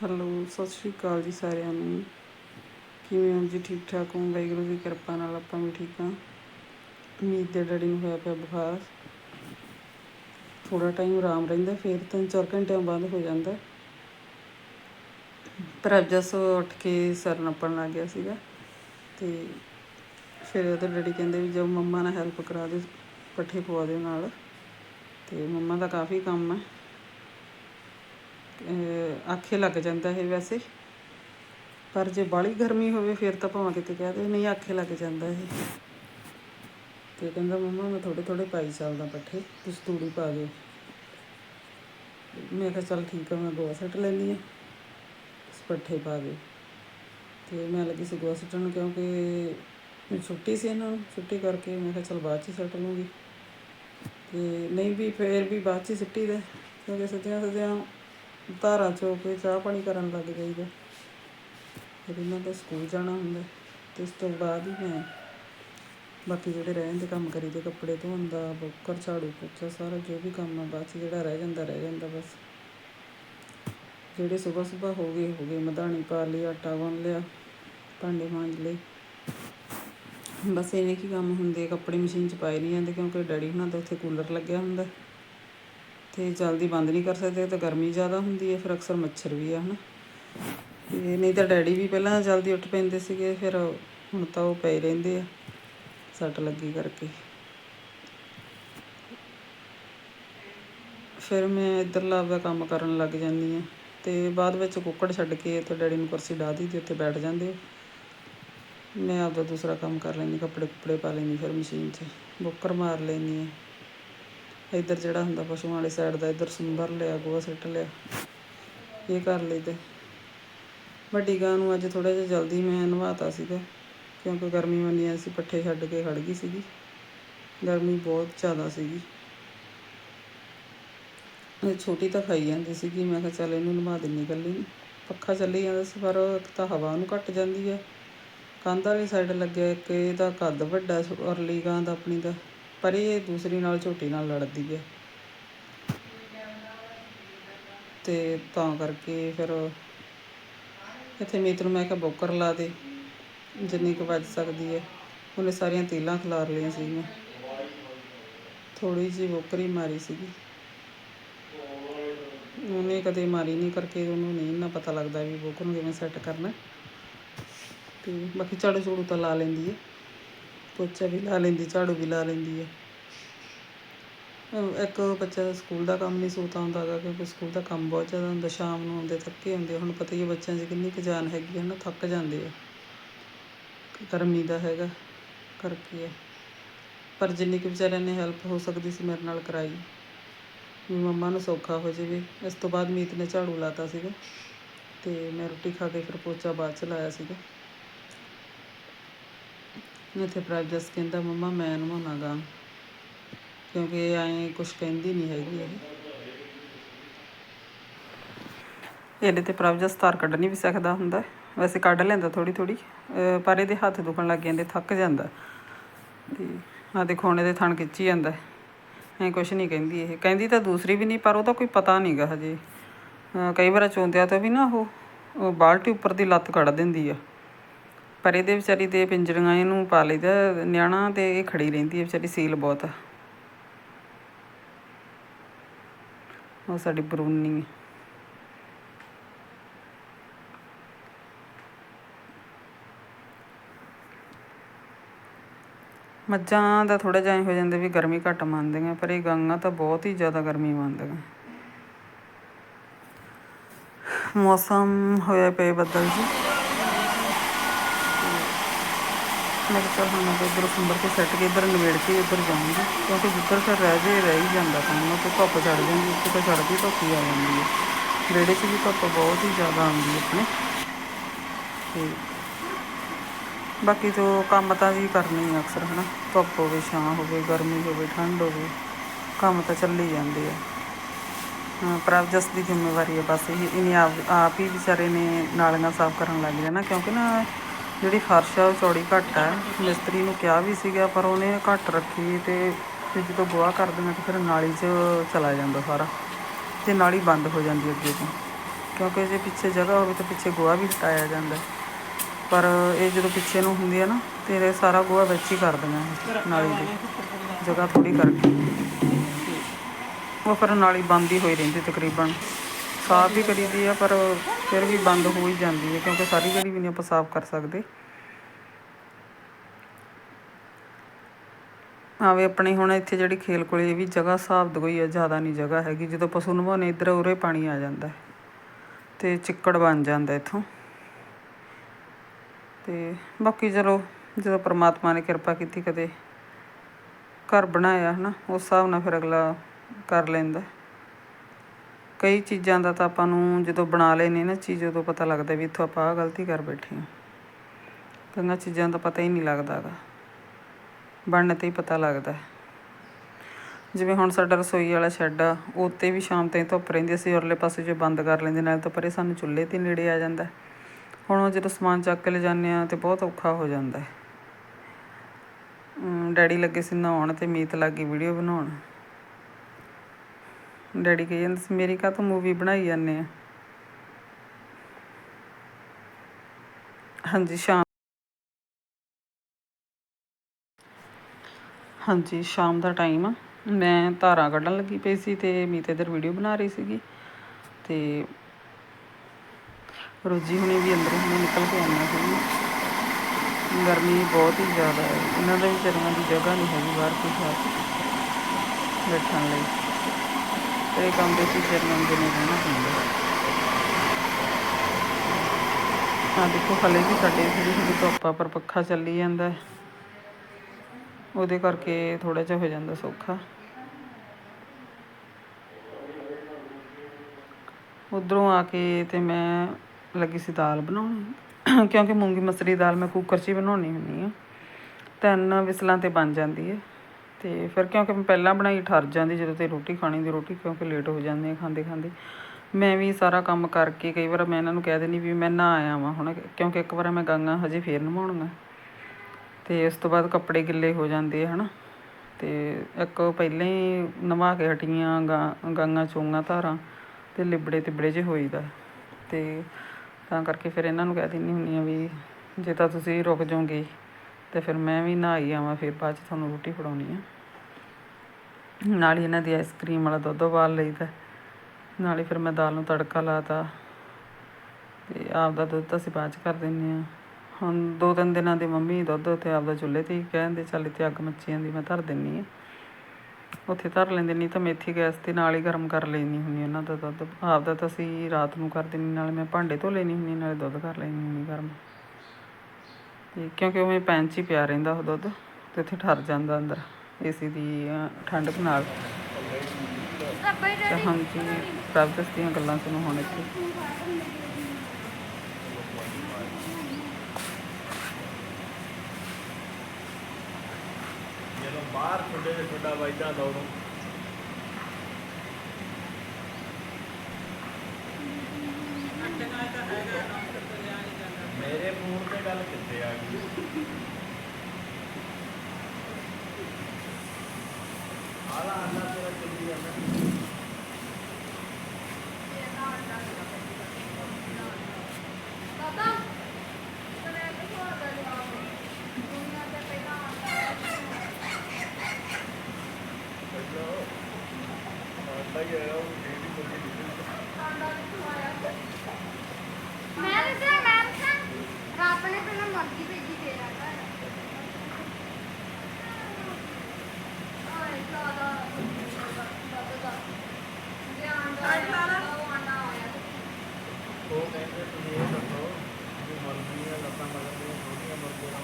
Hello ਸਤਿ ਸ਼੍ਰੀ ਅਕਾਲ ਜੀ ਸਾਰਿਆਂ ਨੂੰ। ਕਿਵੇਂ ਹੋ ਜੀ? ਠੀਕ ਠਾਕ ਹੋ? ਵਾਹਿਗੁਰੂ ਦੀ ਕਿਰਪਾ ਨਾਲ ਆਪਾਂ ਵੀ ਠੀਕ ਹਾਂ। ਉਮੀਦ ਦੇ ਡੈਡੀ ਨੂੰ ਹੋਇਆ ਪਿਆ ਬੁਖਾਰ। ਥੋੜਾ ਟਾਈਮ ਆਰਾਮ ਰਹਿੰਦਾ, ਫਿਰ ਤਿੰਨ ਚਾਰ ਘੰਟਿਆਂ ਬਾਅਦ ਹੋ ਜਾਂਦਾ। ਪਰ ਅੱਜ ਜਸ ਉੱਠ ਕੇ ਸਰ ਨੱਪਣ ਲੱਗ ਗਿਆ ਸੀਗਾ। ਤੇ ਫਿਰ ਉਹਦੇ ਡੈਡੀ ਕਹਿੰਦੇ ਵੀ ਜੋ ਮੰਮਾ ਨਾਲ ਹੈਲਪ ਕਰਾ ਦੇ ਪੱਠੇ ਪਵਾ ਦੇ ਨਾਲ। ਤੇ ਮੰਮਾ ਦਾ ਕਾਫੀ ਕੰਮ ਹੈ। ਆਖੇ ਲੱਗ ਜਾਂਦਾ ਹੈ ਵੈਸੇ। ਪਰ ਜੇ ਬਾਹਲੀ ਗਰਮੀ ਹੋਵੇ, ਫਿਰ ਤਾਂ ਭਾਵੇਂ ਕਿਤੇ ਕਹਿ ਦੇ, ਨਹੀਂ ਆਖੇ ਲੱਗ ਜਾਂਦਾ ਇਹ। ਤੇ ਕਹਿੰਦਾ, ਮੰਮਾ, ਮੈਂ ਥੋੜੇ ਥੋੜੇ ਪਾਈ ਚੱਲਦਾ ਪੱਠੇ, ਤੁਸੀਂ ਤੂੜੀ ਪਾ ਦਿਓ। ਮੈਂ ਕਿਹਾ, ਚੱਲ ਠੀਕ ਆ, ਮੈਂ ਗੋਆ ਸੱਟ ਲੈਂਦੀ ਆ ਤੁਸੀਂ ਪੱਠੇ ਪਾ ਦਿਓ। ਤੇ ਮੈਂ ਲੱਗੀ ਸੀ ਗੋਆ ਸੁੱਟਣ ਕਿਉਂਕਿ ਛੁੱਟੀ ਸੀ ਇਹਨਾਂ ਨੂੰ। ਛੁੱਟੀ ਕਰਕੇ ਮੈਂ ਕਿਹਾ, ਚੱਲ ਬਾਅਦ ਚ ਹੀ ਸੁੱਟ ਲੂੰਗੀ ਤੇ ਨਹੀਂ ਵੀ, ਫੇਰ ਵੀ ਬਾਅਦ ਚ ਹੀ ਸੁੱਟੀ ਦਾ, ਕਿਉਂਕਿ ਸੱਜਿਆਂ ਸੱਜਿਆਂ ਧਾਰਾਂ ਚੋ ਕੇ ਚਾਹ ਪਾਣੀ ਕਰਨ ਲੱਗ ਜਾਈਦਾ। ਫਿਰ ਇਹਨਾਂ ਦਾ ਸਕੂਲ ਜਾਣਾ ਹੁੰਦਾ ਤੇ ਉਸ ਤੋਂ ਬਾਅਦ ਹੀ ਮੈਂ ਬਾਕੀ ਜਿਹੜੇ ਰਹਿ ਜਾਂਦੇ ਕੰਮ ਕਰੀਦੇ ਕੱਪੜੇ ਧੋਣ ਦਾ, ਬੋਕਰ, ਝਾੜੂ ਪੋਚਾ ਸਾਰਾ ਜੋ ਵੀ ਕੰਮ ਆ, ਬਾਅਦ 'ਚ ਜਿਹੜਾ ਰਹਿ ਜਾਂਦਾ ਰਹਿ ਜਾਂਦਾ ਬਸ। ਜਿਹੜੇ ਸਵੇਰ ਸਵੇਰ ਹੋ ਗਏ ਹੋ ਗਏ, ਮਧਾਣੀ ਪਾ ਲਈ, ਆਟਾ ਗੁੰਨ ਲਿਆ, ਭਾਂਡੇ ਮਾਂਜ ਲਏ। ਬਸ ਇਹਨੇ ਕੀ ਕੰਮ ਹੁੰਦੇ ਕੱਪੜੇ ਮਸ਼ੀਨ 'ਚ ਪਾਏ ਨਹੀਂ ਜਾਂਦੇ ਕਿਉਂਕਿ ਡੈਡੀ ਹੁਣਾਂ ਦਾ ਉੱਥੇ ਕੂਲਰ ਲੱਗਿਆ ਹੁੰਦਾ। ਤੇ ਜਲਦੀ ਬੰਦ ਨਹੀਂ ਕਰ ਸਕਦੇ, ਤਾਂ ਗਰਮੀ ਜ਼ਿਆਦਾ ਹੁੰਦੀ ਹੈ, ਫਿਰ ਅਕਸਰ ਮੱਛਰ ਵੀ ਆ, ਹਨਾ। ਤੇ ਨਹੀਂ ਤਾਂ ਡੈਡੀ ਵੀ ਪਹਿਲਾਂ ਜਲਦੀ ਉੱਠ ਪੈਂਦੇ ਸੀਗੇ, ਫਿਰ ਹੁਣ ਤਾਂ ਉਹ ਪਏ ਰਹਿੰਦੇ ਆ, ਸੱਟ ਲੱਗੀ ਕਰਕੇ। ਫਿਰ ਮੈਂ ਇੱਧਰਲਾ ਆਪਦਾ ਕੰਮ ਕਰਨ ਲੱਗ ਜਾਂਦੀ ਆ ਤੇ ਬਾਅਦ ਵਿੱਚ ਕੁੱਕੜ ਛੱਡ ਕੇ ਤੇ ਡੈਡੀ ਨੂੰ ਕੁਰਸੀ ਢਾ ਦਿੱਤੀ, ਉੱਥੇ ਬੈਠ ਜਾਂਦੇ ਮੈਂ ਆਪਦਾ ਦੂਸਰਾ ਕੰਮ ਕਰ ਲੈਂਦੀ, ਕੱਪੜੇ ਕੁੱਪੜੇ ਪਾ ਲੈਂਦੀ, ਫਿਰ ਮਸ਼ੀਨ 'ਚ ਬੁੱਕਰ ਮਾਰ ਲੈਂਦੀ ਆ ਇੱਧਰ ਜਿਹੜਾ ਹੁੰਦਾ ਪਸ਼ੂਆਂ ਵਾਲੀ ਸਾਈਡ ਦਾ, ਇੱਧਰ ਸੰਭਰ ਲਿਆ, ਗੋਹਾ ਸਿੱਟ ਲਿਆ। ਇਹ ਕਰ ਲਈਦਾ ਵੱਡੀ ਗਾਂ ਨੂੰ ਅੱਜ ਥੋੜਾ ਜਿਹਾ ਜਲਦੀ ਮੈਂ ਨਵਾਤਾ ਸੀਗਾ, ਕਿਉਂਕਿ ਗਰਮੀ ਮੰਨੀ ਸੀ ਪੱਠੇ ਛੱਡ ਕੇ ਖੜ ਗਈ ਸੀਗੀ। ਗਰਮੀ ਬਹੁਤ ਜ਼ਿਆਦਾ ਸੀਗੀ। ਇਹ ਛੋਟੀ ਤਾਂ ਖਾਈ ਜਾਂਦੀ ਸੀਗੀ, ਮੈਂ ਕਿਹਾ ਚੱਲ ਇਹਨੂੰ ਨਵਾ ਦਿੰਨੀ ਇਕੱਲੀ ਨੂੰ। ਪੱਖਾ ਚੱਲੀ ਜਾਂਦਾ ਸੀ, ਪਰ ਇੱਕ ਤਾਂ ਹਵਾ ਨੂੰ ਘੱਟ ਜਾਂਦੀ ਹੈ ਕੰਧ ਵਾਲੀ ਸਾਈਡ ਲੱਗਿਆ ਇੱਕ ਇਹਦਾ ਕੱਦ ਵੱਡਾ ਅਰਲੀ ਗਾਂ ਦਾ ਆਪਣੀ ਦਾ ਪਰ ਇਹ ਦੂਸਰੀ ਨਾਲ ਝੋਟੀ ਨਾਲ ਲੜਦੀ ਹੈ। ਤੇ ਤਾਂ ਕਰਕੇ ਫਿਰ ਇੱਥੇ ਮੀਤ ਨੂੰ ਮੈਂ ਕਿਹਾ, ਬੋਕਰ ਲਾ ਦੇ, ਜਿੰਨੀ ਕੁ ਵੱਜ ਸਕਦੀ ਹੈ। ਉਹਨੇ ਸਾਰੀਆਂ ਤੀਲਾਂ ਖਿਲਾਰ ਲਈਆਂ ਸੀਗੀਆਂ। ਥੋੜੀ ਜਿਹੀ ਬੋਕਰੀ ਮਾਰੀ ਸੀਗੀ। ਉਹਨੇ ਕਦੇ ਮਾਰੀ ਨਹੀਂ ਕਰਕੇ ਉਹਨੂੰ ਨਹੀਂ ਇੰਨਾ ਪਤਾ ਲੱਗਦਾ ਵੀ ਬੋਕਰ ਨੂੰ ਕਿਵੇਂ ਸੈੱਟ ਕਰਨਾ। ਤੇ ਬਾਕੀ ਝਾੜੂ ਝੂੜੂ ਤਾਂ ਲਾ ਲੈਂਦੀ ਹੈ। ਪੋਚਾ ਵੀ ਲਾ ਲੈਂਦੀ, ਝਾੜੂ ਵੀ ਲਾ ਲੈਂਦੀ ਹੈ ਇੱਕ ਬੱਚਾ ਦਾ ਸਕੂਲ ਦਾ ਕੰਮ ਨਹੀਂ ਸੂਤ ਹੁੰਦਾ ਗਾ, ਕਿਉਂਕਿ ਸਕੂਲ ਦਾ ਕੰਮ ਬਹੁਤ ਜ਼ਿਆਦਾ ਹੁੰਦਾ, ਸ਼ਾਮ ਨੂੰ ਆਉਂਦੇ, ਥੱਕੇ ਹੁੰਦੇ ਹੁਣ ਪਤਾ ਹੀ ਹੈ ਬੱਚਿਆਂ 'ਚ ਕਿੰਨੀ ਕੁ ਜਾਨ ਹੈਗੀ ਹੈ ਨਾ ਥੱਕ ਜਾਂਦੇ ਆ। ਗਰਮੀ ਦਾ ਹੈਗਾ ਕਰਕੇ ਆ। ਪਰ ਜਿੰਨੀ ਕੁ ਵਿਚਾਰਿਆਂ ਨੇ ਹੈਲਪ ਹੋ ਸਕਦੀ ਸੀ ਮੇਰੇ ਨਾਲ ਕਰਾਈ, ਵੀ ਮੰਮਾ ਨੂੰ ਸੌਖਾ ਹੋ ਜਾਵੇ। ਇਸ ਤੋਂ ਬਾਅਦ ਮੀਤ ਨੇ ਝਾੜੂ ਲਾਤਾ ਸੀਗਾ, ਤੇ ਮੈਂ ਰੋਟੀ ਖਾ ਕੇ ਫਿਰ ਪੋਚਾ ਬਾਅਦ ਚ ਲਾਇਆ ਸੀਗਾ। ਇੱਥੇ ਪ੍ਰਭਜਸ ਕਹਿੰਦਾ ਮੰਮਾ ਮੈਂ ਨਵਾਉਣਾ ਗਾ ਕਿਉਂਕਿ ਐਂ ਕੁਛ ਕਹਿੰਦੀ ਨਹੀਂ ਹੈਗੀ ਇਹ ਇਹਦੇ ਤੇ ਪ੍ਰਭਜਸ ਤਾਰ ਕੱਢਣੀ ਵੀ ਸਿੱਖਦਾ ਹੁੰਦਾ। ਵੈਸੇ ਕੱਢ ਲੈਂਦਾ ਥੋੜੀ ਥੋੜੀ ਪਰ ਇਹਦੇ ਹੱਥ ਦੁਖਣ ਲੱਗ ਜਾਂਦੇ, ਥੱਕ ਜਾਂਦਾ। ਤੇ ਆ ਦੇਖੋ ਹੁਣ ਇਹਦੇ ਥਣ ਖਿੱਚੀ ਜਾਂਦਾ। ਐ ਕੁਛ ਨਹੀਂ ਕਹਿੰਦੀ ਇਹ। ਕਹਿੰਦੀ ਤਾਂ ਦੂਸਰੀ ਵੀ ਨਹੀਂ ਪਰ ਉਹਦਾ ਕੋਈ ਪਤਾ ਨਹੀਂਗਾ ਹਜੇ। ਕਈ ਵਾਰ ਚੋਂਦਿਆਂ ਤੋਂ ਵੀ ਨਾ ਉਹ ਉਹ ਬਾਲਟੀ ਉੱਪਰ ਦੀ ਲੱਤ ਕੱਢ ਦਿੰਦੀ ਆ। ਪਰ ਇਹਦੇ ਵਿਚਾਰੀ ਤੇ ਪਿੰਜਰੀਆਂ ਇਹਨੂੰ ਪਾ ਲਈਦਾ ਨਿਆਣਾ ਤੇ ਇਹ ਖੜੀ ਰਹਿੰਦੀ ਹੈ ਵਿਚਾਰੀ ਸੀਲ ਬਹੁਤ। ਆ ਉਹ ਸਾਡੀ ਬਰੂਨੀ ਹੈ। ਮੱਝਾਂ ਦਾ ਥੋੜਾ ਜਿਹਾ ਹੋ ਜਾਂਦਾ ਵੀ ਗਰਮੀ ਘੱਟ ਮੰਨਦੀਆਂ, ਪਰ ਇਹ ਗਾਂਆਂ ਤਾਂ ਬਹੁਤ ਹੀ ਜ਼ਿਆਦਾ ਗਰਮੀ ਮੰਨਦੀਆਂ। ਮੌਸਮ ਹੋਇਆ ਪਏ ਬੱਦਲ ਜੀ। ਮੈਂ ਕਿਹਾ ਹੁਣ ਮੈਂ ਇੱਧਰ ਸੰਭਰ ਕੇ ਸੱਟ ਕੇ ਇੱਧਰ ਨਵੇੜ ਕੇ ਇੱਧਰ ਜਾਊਂਗੀ। ਕਿਉਂਕਿ ਜਿੱਧਰ ਫਿਰ ਰਹਿ ਜੇ ਰਹਿ ਹੀ ਜਾਂਦਾ ਕੰਮ। ਤੇ ਧੁੱਪ ਚੜ ਜਾਂਦੀ ਉੱਥੇ ਤਾਂ ਚੜਦੀ ਧੁੱਪ ਹੀ ਆ ਜਾਂਦੀ ਹੈ। ਵਿਹੜੇ 'ਚ ਵੀ ਧੁੱਪ ਬਹੁਤ ਹੀ ਜ਼ਿਆਦਾ ਆਉਂਦੀ ਹੈ ਆਪਣੇ। ਤੇ ਬਾਕੀ ਤੋਂ ਕੰਮ ਤਾਂ ਵੀ ਕਰਨੇ ਹੀ ਆ ਅਕਸਰ, ਹਨਾ। ਧੁੱਪ ਹੋਵੇ, ਛਾਂ ਹੋਵੇ, ਗਰਮੀ ਹੋਵੇ, ਠੰਡ ਹੋਵੇ, ਕੰਮ ਤਾਂ ਚੱਲੀ ਜਾਂਦੇ ਆ। ਹਾਂ ਪ੍ਰਭਜਸ ਦੀ ਜ਼ਿੰਮੇਵਾਰੀ ਹੈ ਬਸ ਇਹ ਇਹਨੇ ਆਪ ਆਪ ਹੀ ਵਿਚਾਰੇ ਨੇ ਨਾਲੀਆਂ ਸਾਫ਼ ਕਰਨ ਲੱਗ ਜਾਣਾ। ਕਿਉਂਕਿ ਨਾ ਜਿਹੜੀ ਫਰਸ਼ ਆ, ਉਹ ਚੌੜੀ ਘੱਟ ਹੈ ਮਿਸਤਰੀ ਨੂੰ ਕਿਹਾ ਵੀ ਸੀਗਾ, ਪਰ ਉਹਨੇ ਘੱਟ ਰੱਖੀ ਤੇ ਫਿਰ ਜਦੋਂ ਗੋਹਾ ਕਰ ਦਿੰਦਾ ਤਾਂ ਫਿਰ ਨਾਲੀ 'ਚ ਚਲਾ ਜਾਂਦਾ ਸਾਰਾ। ਤੇ ਨਾਲੀ ਬੰਦ ਹੋ ਜਾਂਦੀ ਅੱਗੇ ਤੋਂ। ਕਿਉਂਕਿ ਜੇ ਪਿੱਛੇ ਜਗ੍ਹਾ ਹੋਵੇ ਤਾਂ ਪਿੱਛੇ ਗੋਹਾ ਵੀ ਹਟਾਇਆ ਜਾਂਦਾ। ਪਰ ਇਹ ਜਦੋਂ ਪਿੱਛੇ ਨੂੰ ਹੁੰਦੀ ਹੈ ਨਾ, ਤੇ ਇਹ ਸਾਰਾ ਗੋਹਾ ਵਿੱਚ ਹੀ ਕਰ ਦਿੰਦੇ ਇਹ ਨਾਲੀ ਦੀ। ਜਗ੍ਹਾ ਥੋੜੀ ਕਰਕੇ। ਉਹ ਫਿਰ ਨਾਲੀ ਬੰਦ ਹੀ ਹੋਈ ਰਹਿੰਦੀ ਤਕਰੀਬਨ। ਸਾਫ਼ ਵੀ ਕਰੀਦੀ ਆ, ਪਰ ਫਿਰ ਵੀ ਬੰਦ ਹੋ ਹੀ ਜਾਂਦੀ ਹੈ ਕਿਉਂਕਿ ਸਾਰੀ ਗਲੀ ਵੀ ਨਹੀਂ ਆਪਾਂ ਸਾਫ਼ ਕਰ ਸਕਦੇ। ਆਵੇ ਆਪਣੇ ਹੁਣ ਇੱਥੇ ਜਿਹੜੀ ਖੇਲ ਕੋਲੇ ਇਹ ਵੀ ਜਗ੍ਹਾ ਹਿਸਾਬ ਦੀ ਕੋਈ ਆ, ਜ਼ਿਆਦਾ ਨਹੀਂ ਜਗ੍ਹਾ ਹੈਗੀ, ਜਦੋਂ ਪਸ਼ੂ ਨਵਾਉਣੇ ਇੱਧਰ ਉਰੇ ਪਾਣੀ ਆ ਜਾਂਦਾ ਤੇ ਚਿੱਕੜ ਬਣ ਜਾਂਦਾ ਇੱਥੋਂ। ਤੇ ਬਾਕੀ ਚਲੋ, ਜਦੋਂ ਪ੍ਰਮਾਤਮਾ ਨੇ ਕਿਰਪਾ ਕੀਤੀ, ਕਦੇ ਘਰ ਬਣਾਇਆ ਹਨਾ, ਉਸ ਹਿਸਾਬ ਨਾਲ ਫਿਰ ਅਗਲਾ ਕਰ ਲੈਂਦਾ ਕਈ ਚੀਜ਼ਾਂ ਦਾ ਤਾਂ ਆਪਾਂ ਨੂੰ ਜਦੋਂ ਬਣਾ ਲੈਨੇ ਨਾ ਚੀਜ਼, ਉਦੋਂ ਪਤਾ ਲੱਗਦਾ ਵੀ ਇੱਥੋਂ ਆਪਾਂ ਆਹ ਗਲਤੀ ਕਰ ਬੈਠੇ ਹਾਂ। ਕਈਆਂ ਚੀਜ਼ਾਂ ਦਾ ਪਤਾ ਹੀ ਨਹੀਂ ਲੱਗਦਾ ਗਾ ਬਣਨ ਤੇ ਹੀ ਪਤਾ ਲੱਗਦਾ ਜਿਵੇਂ ਹੁਣ ਸਾਡਾ ਰਸੋਈ ਵਾਲਾ ਸ਼ੈੱਡ ਆ, ਉੱਤੇ ਵੀ ਸ਼ਾਮ ਤਾਈਂ ਧੁੱਪ ਰਹਿੰਦੀ ਅਸੀਂ ਉਰਲੇ ਪਾਸੇ ਜੇ ਬੰਦ ਕਰ ਲੈਂਦੇ, ਨਾਲ ਤਾਂ ਪਰੇ ਸਾਨੂੰ ਚੁੱਲ੍ਹੇ ਤੇ ਨੇੜੇ ਆ ਜਾਂਦਾ ਹੁਣ ਉਹ ਜਦੋਂ ਸਮਾਨ ਚੱਕ ਕੇ ਲਿਜਾਨੇ ਆ ਤੇ ਬਹੁਤ ਔਖਾ ਹੋ ਜਾਂਦਾ ਡੈਡੀ ਲੱਗੇ ਸੀ ਨਹਾਉਣ ਤੇ ਮੀਤ ਲੱਗੀ ਵੀਡੀਓ ਬਣਾਉਣ। ਡੈਡੀ ਕਹੀ ਜਾਂਦੇ ਸੀ, ਮੇਰੀ ਕਾਹ ਤੋਂ ਮੂਵੀ ਬਣਾਈ ਜਾਂਦੇ ਆ? ਹਾਂਜੀ, ਸ਼ਾਮ ਹਾਂਜੀ, ਸ਼ਾਮ ਦਾ ਟਾਈਮ ਆ। ਮੈਂ ਧਾਰਾਂ ਕੱਢਣ ਲੱਗੀ ਪਈ ਸੀ ਤੇ ਮੀਤ ਇੱਧਰ ਵੀਡੀਓ ਬਣਾ ਰਹੀ ਸੀਗੀ ਤੇ ਰੋਜੀ ਹੁਣੇ ਵੀ ਅੰਦਰ ਹੁਣੇ ਨਿਕਲ ਕੇ ਆਈਆਂ ਸੀ। ਗਰਮੀ ਬਹੁਤ ਹੀ ਜ਼ਿਆਦਾ ਹੈ। ਇਹਨਾਂ ਦੇ ਵਿਚਾਰੀਆਂ ਦੀ ਜਗ੍ਹਾ ਨਹੀਂ ਹੈਗੀ ਬਾਹਰ ਕੋਈ ਖਾਸ ਬੈਠਣ ਲਈ। ਤੇ ਇਹ ਕਮਰੇ 'ਚ ਵਿਚਾਰੀਆਂ ਨੂੰ ਦਿਨੇ ਰਹਿਣਾ ਪੈਂਦਾ। ਆ ਦੇਖੋ, ਹਲੇ ਵੀ ਸਾਡੇ ਥੋੜੀ ਥੋੜੀ ਧੁੱਪ ਆ, ਪਰ ਪੱਖਾ ਚੱਲੀ ਜਾਂਦਾ ਉਹਦੇ ਕਰਕੇ ਥੋੜਾ ਜਿਹਾ ਹੋ ਜਾਂਦਾ ਸੌਖਾ। ਉਧਰੋਂ ਆ ਕੇ ਤੇ ਮੈਂ ਲੱਗੀ ਸੀ ਦਾਲ ਬਣਾਉਣੀ। ਕਿਉਂਕਿ ਮੂੰਗੀ ਮਸਰੀ ਦਾਲ ਮੈਂ ਕੁੱਕਰ 'ਚ ਹੀ ਬਣਾਉਣੀ ਹੁੰਦੀ ਆ ਤਿੰਨ ਵਿਸਲਾਂ ਤੇ ਬਣ ਜਾਂਦੀ ਹੈ। ਤੇ ਫਿਰ ਕਿਉਂਕਿ ਮੈਂ ਪਹਿਲਾਂ ਬਣਾਈ ਠਰ ਜਾਂਦੀ, ਜਦੋਂ ਤੇ ਰੋਟੀ ਖਾਣੀ ਦੀ ਰੋਟੀ ਕਿਉਂਕਿ ਲੇਟ ਹੋ ਜਾਂਦੀ ਆ ਖਾਂਦੇ ਖਾਂਦੇ। ਮੈਂ ਵੀ ਸਾਰਾ ਕੰਮ ਕਰਕੇ ਕਈ ਵਾਰ ਮੈਂ ਇਹਨਾਂ ਨੂੰ ਕਹਿ ਦਿੰਦੀ ਵੀ ਮੈਂ ਨਾ ਆਇਆ ਵਾਂ ਹੁਣ, ਕਿਉਂਕਿ ਇੱਕ ਵਾਰ ਮੈਂ ਗਾਂਗਾ ਹਜੇ ਫੇਰ ਨਹਾਉਣੀਆਂ ਤੇ ਉਸ ਤੋਂ ਬਾਅਦ ਕੱਪੜੇ ਗਿੱਲੇ ਹੋ ਜਾਂਦੇ ਆ, ਹਨਾ। ਤੇ ਇੱਕ ਪਹਿਲਾਂ ਹੀ ਨਵਾ ਕੇ ਹਟੀਆਂ ਗਾਂ, ਗਾਂਗਾ ਚੋਂਗਾ ਧਾਰਾਂ, ਤੇ ਲਿਬੜੇ ਤਿਬੜੇ ਜੇ ਹੋਈਦਾ। ਤੇ ਤਾਂ ਕਰਕੇ ਫਿਰ ਇਹਨਾਂ ਨੂੰ ਕਹਿ ਦਿੰਦੀ ਹੁੰਦੀ ਆ ਵੀ ਜੇ ਤਾਂ ਤੁਸੀਂ ਰੁਕ ਜਾਓਗੇ। ਤੇ ਫਿਰ ਮੈਂ ਵੀ ਨਹਾਈ ਆਵਾਂ, ਫਿਰ ਬਾਅਦ ਚ ਤੁਹਾਨੂੰ ਰੋਟੀ ਫੜਾਉਣੀ ਆ। ਨਾਲ ਹੀ ਇਹਨਾਂ ਦੀ ਆਈਸਕ੍ਰੀਮ ਵਾਲਾ ਦੁੱਧ ਉਬਾਲ ਲਈਦਾ ਨਾਲੇ ਫਿਰ ਮੈਂ ਦਾਲ ਨੂੰ ਤੜਕਾ ਲਾਤਾ ਤੇ। ਆਪ ਦਾ ਦੁੱਧ ਤਾਂ ਅਸੀਂ ਬਾਅਦ ਚ ਕਰ ਦਿੰਦੇ ਆ। ਹੁਣ ਦੋ ਤਿੰਨ ਦਿਨਾਂ ਦੀ ਮੰਮੀ ਦੁੱਧ ਤੇ ਆਪਦਾ ਚੁੱਲ੍ਹੇ ਤੇ ਹੀ ਕਹਿੰਦੇ, ਚੱਲ ਇੱਥੇ ਅੱਗ ਮੱਚੀ ਦੀ ਮੈਂ ਧਰ ਦਿੰਨੀ ਆ। ਉੱਥੇ ਧਰ ਲੈਂਦੇ, ਨਹੀਂ ਤਾਂ ਮੇਥੀ ਗੈਸ ਤੇ ਨਾਲ ਹੀ ਗਰਮ ਕਰ ਲੈਣੀ ਹੁੰਦੀ ਉਹਨਾਂ ਦਾ ਦੁੱਧ। ਆਪ ਦਾ ਤਾਂ ਅਸੀਂ ਰਾਤ ਨੂੰ ਕਰ ਦਿੰਨੀ, ਨਾਲੇ ਮੈਂ ਭਾਂਡੇ ਧੋ ਲੈਣੀ ਹੁੰਦੀ ਨਾਲੇ ਦੁੱਧ ਕਰ ਲੈਣੀ ਹੁੰਦੀ ਗਰਮ। ਤੇ ਕਿਉਂਕਿ ਉਵੇਂ ਪੈਨ 'ਚ ਹੀ ਪਿਆ ਰਹਿੰਦਾ ਉਹ ਦੁੱਧ ਤੇ ਇੱਥੇ ਠਰ ਜਾਂਦਾ ਅੰਦਰ ਏਸੀ ਦੀ ਠੰਡ ਠੰਡਕ ਨਾਲ। ਤੇ ਹਾਂਜੀ, ਪ੍ਰਭ ਦੀਆਂ ਗੱਲਾਂ ਸੁਣੋ ਹੁਣ ਇੱਥੇ। ਬਾਹਰ ਛੋਟੇ ਜਿਹੇ ਛੋਟਾ ਵੱਜਦਾ ਦੌੜੋ ਮੇਰੇ ਫੋਨ ਤੇ ਗੱਲ ਕਿੱਥੇ ਆ ਗਈ? ਆਲਾ ਆਲਾ ਤੇਰਾ ਚੱਲੀ ਜਾਂਦਾ ਉਹਨੇ ਤਾਂ ਨਾ ਮਰਦੀ ਭੇਜੀ ਤੇਰਾ ਘਰ। ਆਏ ਸਾਦਾ ਦਾਦਾ ਧਿਆਨ ਦਾ ਆਏ ਸਾਦਾ ਉਹ ਆਣਾ ਹੋਇਆ ਉਹ ਕਹਿੰਦੇ ਤੁਸੀਂ ਇਹ ਦੱਸੋ ਕਿ ਮਰਦੀ ਹੈ ਲੱਤਾਂ ਮਰਦੀਆਂ ਛੋਟੀਆਂ ਮਰਦੀਆਂ